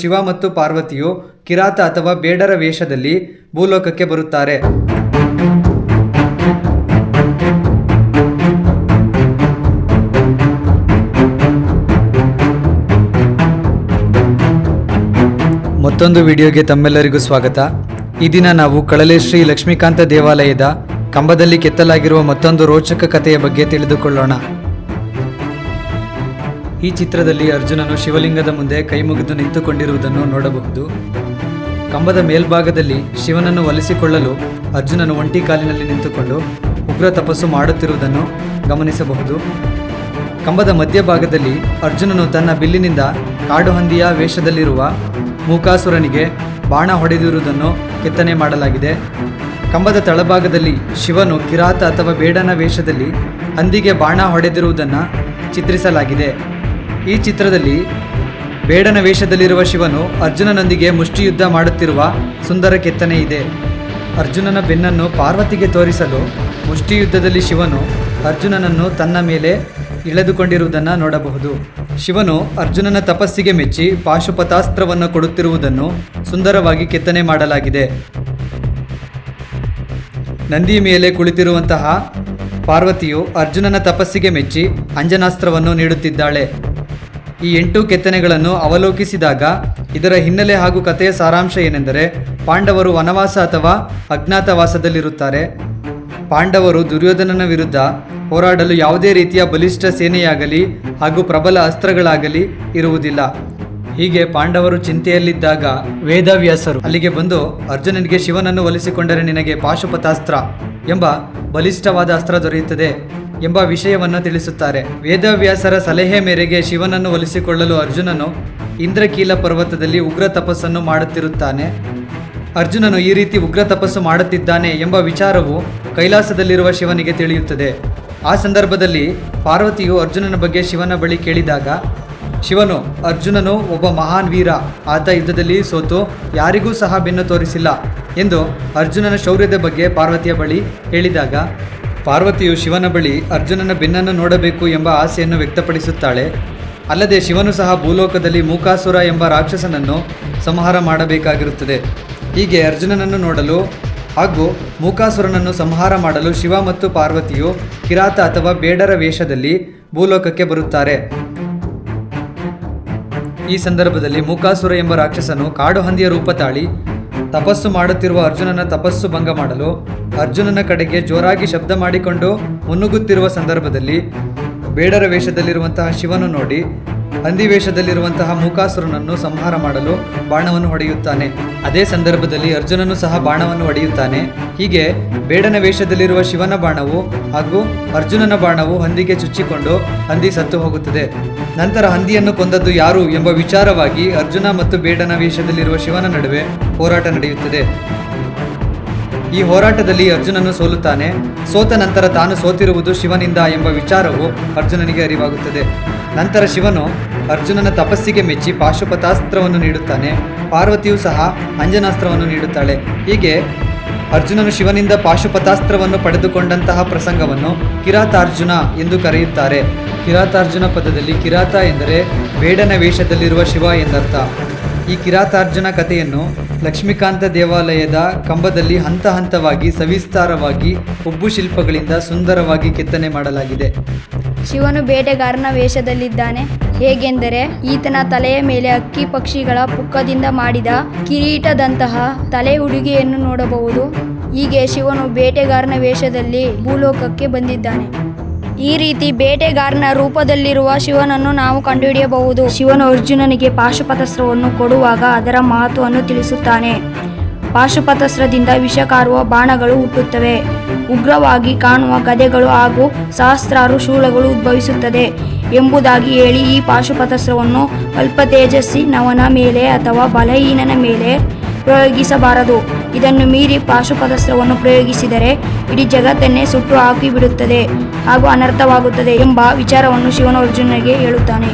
ಶಿವ ಮತ್ತು ಪಾರ್ವತಿಯು ಕಿರಾತ ಅಥವಾ ಬೇಡರ ವೇಷದಲ್ಲಿ ಭೂಲೋಕಕ್ಕೆ ಬರುತ್ತಾರೆ. ಮತ್ತೊಂದು ವಿಡಿಯೋಗೆ ತಮ್ಮೆಲ್ಲರಿಗೂ ಸ್ವಾಗತ. ಈ ದಿನ ನಾವು ಕಳಲೆ ಶ್ರೀ ಲಕ್ಷ್ಮೀಕಾಂತ ದೇವಾಲಯದ ಕಂಬದಲ್ಲಿ ಕೆತ್ತಲಾಗಿರುವ ಮತ್ತೊಂದು ರೋಚಕ ಕಥೆಯ ಬಗ್ಗೆ ತಿಳಿದುಕೊಳ್ಳೋಣ. ಈ ಚಿತ್ರದಲ್ಲಿ ಅರ್ಜುನನು ಶಿವಲಿಂಗದ ಮುಂದೆ ಕೈಮುಗಿದು ನಿಂತುಕೊಂಡಿರುವುದನ್ನು ನೋಡಬಹುದು. ಕಂಬದ ಮೇಲ್ಭಾಗದಲ್ಲಿ ಶಿವನನ್ನು ಒಲಿಸಿಕೊಳ್ಳಲು ಅರ್ಜುನನು ಒಂಟಿ ಕಾಲಿನಲ್ಲಿ ನಿಂತುಕೊಂಡು ಉಗ್ರ ತಪಸ್ಸು ಮಾಡುತ್ತಿರುವುದನ್ನು ಗಮನಿಸಬಹುದು. ಕಂಬದ ಮಧ್ಯಭಾಗದಲ್ಲಿ ಅರ್ಜುನನು ತನ್ನ ಬಿಲ್ಲಿನಿಂದ ಕಾಡು ಹಂದಿಯ ವೇಷದಲ್ಲಿರುವ ಮೂಕಾಸುರನಿಗೆ ಬಾಣ ಹೊಡೆದಿರುವುದನ್ನು ಕೆತ್ತನೆ ಮಾಡಲಾಗಿದೆ. ಕಂಬದ ತಳಭಾಗದಲ್ಲಿ ಶಿವನು ಕಿರಾತ ಅಥವಾ ಬೇಡನ ವೇಷದಲ್ಲಿ ಹಂದಿಗೆ ಬಾಣ ಹೊಡೆದಿರುವುದನ್ನು ಚಿತ್ರಿಸಲಾಗಿದೆ. ಈ ಚಿತ್ರದಲ್ಲಿ ಬೇಡನ ವೇಷದಲ್ಲಿರುವ ಶಿವನು ಅರ್ಜುನನೊಂದಿಗೆ ಮುಷ್ಟಿಯುದ್ಧ ಮಾಡುತ್ತಿರುವ ಸುಂದರ ಕೆತ್ತನೆ ಇದೆ. ಅರ್ಜುನನ ಬೆನ್ನನ್ನು ಪಾರ್ವತಿಗೆ ತೋರಿಸಲು ಮುಷ್ಟಿಯುದ್ಧದಲ್ಲಿ ಶಿವನು ಅರ್ಜುನನನ್ನು ತನ್ನ ಮೇಲೆ ಇಳೆದುಕೊಂಡಿರುವುದನ್ನು ನೋಡಬಹುದು. ಶಿವನು ಅರ್ಜುನನ ತಪಸ್ಸಿಗೆ ಮೆಚ್ಚಿ ಪಾಶುಪತಾಸ್ತ್ರವನ್ನು ಕೊಡುತ್ತಿರುವುದನ್ನು ಸುಂದರವಾಗಿ ಕೆತ್ತನೆ ಮಾಡಲಾಗಿದೆ. ನಂದಿ ಮೇಲೆ ಕುಳಿತಿರುವಂತಹ ಪಾರ್ವತಿಯು ಅರ್ಜುನನ ತಪಸ್ಸಿಗೆ ಮೆಚ್ಚಿ ಅಂಜನಾಸ್ತ್ರವನ್ನು ನೀಡುತ್ತಿದ್ದಾಳೆ. ಈ ಎಂಟು ಕೆತ್ತನೆಗಳನ್ನು ಅವಲೋಕಿಸಿದಾಗ ಇದರ ಹಿನ್ನೆಲೆ ಹಾಗೂ ಕಥೆಯ ಸಾರಾಂಶ ಏನೆಂದರೆ ಪಾಂಡವರು ವನವಾಸ ಅಥವಾ ಅಜ್ಞಾತವಾಸದಲ್ಲಿರುತ್ತಾರೆ. ಪಾಂಡವರು ದುರ್ಯೋಧನನ ವಿರುದ್ಧ ಹೋರಾಡಲು ಯಾವುದೇ ರೀತಿಯ ಬಲಿಷ್ಠ ಸೇನೆಯಾಗಲಿ ಹಾಗೂ ಪ್ರಬಲ ಅಸ್ತ್ರಗಳಾಗಲಿ ಇರುವುದಿಲ್ಲ. ಹೀಗೆ ಪಾಂಡವರು ಚಿಂತೆಯಲ್ಲಿದ್ದಾಗ ವೇದವ್ಯಾಸರು ಅಲ್ಲಿಗೆ ಬಂದು ಅರ್ಜುನನಿಗೆ ಶಿವನನ್ನು ಒಲಿಸಿಕೊಂಡರೆ ನಿನಗೆ ಪಾಶುಪತಾಸ್ತ್ರ ಎಂಬ ಬಲಿಷ್ಠವಾದ ಅಸ್ತ್ರ ದೊರೆಯುತ್ತದೆ. ಎಂಬ ವಿಷಯವನ್ನು ತಿಳಿಸುತ್ತಾರೆ. ವೇದವ್ಯಾಸರ ಸಲಹೆ ಮೇರೆಗೆ ಶಿವನನ್ನು ಒಲಿಸಿಕೊಳ್ಳಲು ಅರ್ಜುನನು ಇಂದ್ರಕೀಲ ಪರ್ವತದಲ್ಲಿ ಉಗ್ರ ತಪಸ್ಸನ್ನು ಮಾಡುತ್ತಿರುತ್ತಾನೆ. ಅರ್ಜುನನು ಈ ರೀತಿ ಉಗ್ರ ತಪಸ್ಸು ಮಾಡುತ್ತಿದ್ದಾನೆ ಎಂಬ ವಿಚಾರವು ಕೈಲಾಸದಲ್ಲಿರುವ ಶಿವನಿಗೆ ತಿಳಿಯುತ್ತದೆ. ಆ ಸಂದರ್ಭದಲ್ಲಿ ಪಾರ್ವತಿಯು ಅರ್ಜುನನ ಬಗ್ಗೆ ಶಿವನ ಬಳಿ ಕೇಳಿದಾಗ, ಶಿವನು, ಅರ್ಜುನನು ಒಬ್ಬ ಮಹಾನ್ ವೀರ. ಆತ ಯುದ್ಧದಲ್ಲಿ ಸೋತು, ಯಾರಿಗೂ ಸಹ ಬೆನ್ನು ತೋರಿಸಿಲ್ಲ ಎಂದು ಅರ್ಜುನನ ಶೌರ್ಯದ ಬಗ್ಗೆ ಪಾರ್ವತಿಯ ಬಳಿ ಹೇಳಿದಾಗ ಪಾರ್ವತಿಯು ಶಿವನ ಬಳಿ ಅರ್ಜುನನ ಬೆನ್ನನ್ನು ನೋಡಬೇಕು ಎಂಬ ಆಸೆಯನ್ನು ವ್ಯಕ್ತಪಡಿಸುತ್ತಾಳೆ. ಅಲ್ಲದೆ ಶಿವನು ಸಹ ಭೂಲೋಕದಲ್ಲಿ ಮೂಕಾಸುರ ಎಂಬ ರಾಕ್ಷಸನನ್ನು ಸಂಹಾರ ಮಾಡಬೇಕಾಗಿರುತ್ತದೆ. ಹೀಗೆ ಅರ್ಜುನನನ್ನು ನೋಡಲು ಹಾಗೂ ಮೂಕಾಸುರನನ್ನು ಸಂಹಾರ ಮಾಡಲು ಶಿವ ಮತ್ತು ಪಾರ್ವತಿಯು ಕಿರಾತ ಅಥವಾ ಬೇಡರ ವೇಷದಲ್ಲಿ ಭೂಲೋಕಕ್ಕೆ ಬರುತ್ತಾರೆ. ಈ ಸಂದರ್ಭದಲ್ಲಿ ಮೂಕಾಸುರ ಎಂಬ ರಾಕ್ಷಸನು ಕಾಡು ಹಂದಿಯ ರೂಪ ತಾಳಿ ತಪಸ್ಸು ಮಾಡುತ್ತಿರುವ ಅರ್ಜುನನ ತಪಸ್ಸು ಭಂಗ ಮಾಡಲು ಅರ್ಜುನನ ಕಡೆಗೆ ಜೋರಾಗಿ ಶಬ್ದ ಮಾಡಿಕೊಂಡು ಮುನ್ನುಗ್ಗುತ್ತಿರುವ ಸಂದರ್ಭದಲ್ಲಿ ಬೇಡರ ವೇಷದಲ್ಲಿರುವಂತಹ ಶಿವನು ನೋಡಿ ಹಂದಿ ವೇಷದಲ್ಲಿರುವಂತಹ ಮೂಕಾಸುರನನ್ನು ಸಂಹಾರ ಮಾಡಲು ಬಾಣವನ್ನು ಹೊಡೆಯುತ್ತಾನೆ. ಅದೇ ಸಂದರ್ಭದಲ್ಲಿ ಅರ್ಜುನನು ಸಹ ಬಾಣವನ್ನು ಹೊಡೆಯುತ್ತಾನೆ. ಹೀಗೆ ಬೇಡನ ವೇಷದಲ್ಲಿರುವ ಶಿವನ ಬಾಣವು ಹಾಗೂ ಅರ್ಜುನನ ಬಾಣವು ಹಂದಿಗೆ ಚುಚ್ಚಿಕೊಂಡು ಹಂದಿ ಸತ್ತು ಹೋಗುತ್ತದೆ. ನಂತರ ಹಂದಿಯನ್ನು ಕೊಂದದ್ದು ಯಾರು ಎಂಬ ವಿಚಾರವಾಗಿ ಅರ್ಜುನ ಮತ್ತು ಬೇಡನ ವೇಷದಲ್ಲಿರುವ ಶಿವನ ನಡುವೆ ಹೋರಾಟ ನಡೆಯುತ್ತದೆ. ಈ ಹೋರಾಟದಲ್ಲಿ ಅರ್ಜುನನು ಸೋಲುತ್ತಾನೆ. ಸೋತ ನಂತರ ತಾನು ಸೋತಿರುವುದು ಶಿವನಿಂದ ಎಂಬ ವಿಚಾರವು ಅರ್ಜುನನಿಗೆ ಅರಿವಾಗುತ್ತದೆ. ನಂತರ ಶಿವನು ಅರ್ಜುನನ ತಪಸ್ಸಿಗೆ ಮೆಚ್ಚಿ ಪಾಶುಪತಾಸ್ತ್ರವನ್ನು ನೀಡುತ್ತಾನೆ. ಪಾರ್ವತಿಯು ಸಹ ಅಂಜನಾಸ್ತ್ರವನ್ನು ನೀಡುತ್ತಾಳೆ. ಹೀಗೆ ಅರ್ಜುನನು ಶಿವನಿಂದ ಪಾಶುಪತಾಸ್ತ್ರವನ್ನು ಪಡೆದುಕೊಂಡಂತಹ ಪ್ರಸಂಗವನ್ನು ಕಿರಾತಾರ್ಜುನ ಎಂದು ಕರೆಯುತ್ತಾರೆ. ಕಿರಾತಾರ್ಜುನ ಪದದಲ್ಲಿ ಕಿರಾತ ಎಂದರೆ ಬೇಡನ ವೇಷದಲ್ಲಿರುವ ಶಿವ ಎಂದರ್ಥ. ಈ ಕಿರಾತಾರ್ಜುನ ಕಥೆಯನ್ನು ಲಕ್ಷ್ಮೀಕಾಂತ ದೇವಾಲಯದ ಕಂಬದಲ್ಲಿ ಹಂತ ಹಂತವಾಗಿ ಸವಿಸ್ತಾರವಾಗಿ ಉಬ್ಬು ಶಿಲ್ಪಗಳಿಂದ ಸುಂದರವಾಗಿ ಕೆತ್ತನೆ ಮಾಡಲಾಗಿದೆ. ಶಿವನು ಬೇಟೆಗಾರನ ವೇಷದಲ್ಲಿದ್ದಾನೆ. ಹೇಗೆಂದರೆ ಈತನ ತಲೆಯ ಮೇಲೆ ಅಕ್ಕಿ ಪಕ್ಷಿಗಳ ಪುಕ್ಕದಿಂದ ಮಾಡಿದ ಕಿರೀಟದಂತಹ ತಲೆ ಉಡುಗೆಯನ್ನು ನೋಡಬಹುದು. ಹೀಗೆ ಶಿವನು ಬೇಟೆಗಾರನ ವೇಷದಲ್ಲಿ ಭೂಲೋಕಕ್ಕೆ ಬಂದಿದ್ದಾನೆ. ಈ ರೀತಿ ಬೇಟೆಗಾರನ ರೂಪದಲ್ಲಿರುವ ಶಿವನನ್ನು ನಾವು ಕಂಡುಹಿಡಿಯಬಹುದು. ಶಿವನು ಅರ್ಜುನನಿಗೆ ಪಾಶುಪತಸ್ತ್ರವನ್ನು ಕೊಡುವಾಗ ಅದರ ಮಹತ್ವವನ್ನು ತಿಳಿಸುತ್ತಾನೆ. ಪಾಶುಪತಸ್ತ್ರದಿಂದ ವಿಷಕಾರುವ ಬಾಣಗಳು ಹುಟ್ಟುತ್ತವೆ. ಉಗ್ರವಾಗಿ ಕಾಣುವ ಗದೆಗಳು ಹಾಗೂ ಸಹಸ್ರಾರು ಶೂಲಗಳು ಉದ್ಭವಿಸುತ್ತದೆ ಎಂಬುದಾಗಿ ಹೇಳಿ ಈ ಪಾಶುಪತಸ್ತ್ರವನ್ನು ಅಲ್ಪ ತೇಜಸ್ಸಿನವನ ಮೇಲೆ ಅಥವಾ ಬಲಹೀನನ ಮೇಲೆ ಪ್ರಯೋಗಿಸಬಾರದು. ಇದನ್ನು ಮೀರಿ ಪಾಶುಪತಸ್ತ್ರವನ್ನು ಪ್ರಯೋಗಿಸಿದರೆ ಇಡೀ ಜಗತ್ತನ್ನೇ ಸುಟ್ಟು ಹಾಕಿಬಿಡುತ್ತದೆ ಹಾಗೂ ಅನರ್ಥವಾಗುತ್ತದೆ ಎಂಬ ವಿಚಾರವನ್ನು ಶಿವನು ಅರ್ಜುನನಿಗೆ ಹೇಳುತ್ತಾನೆ.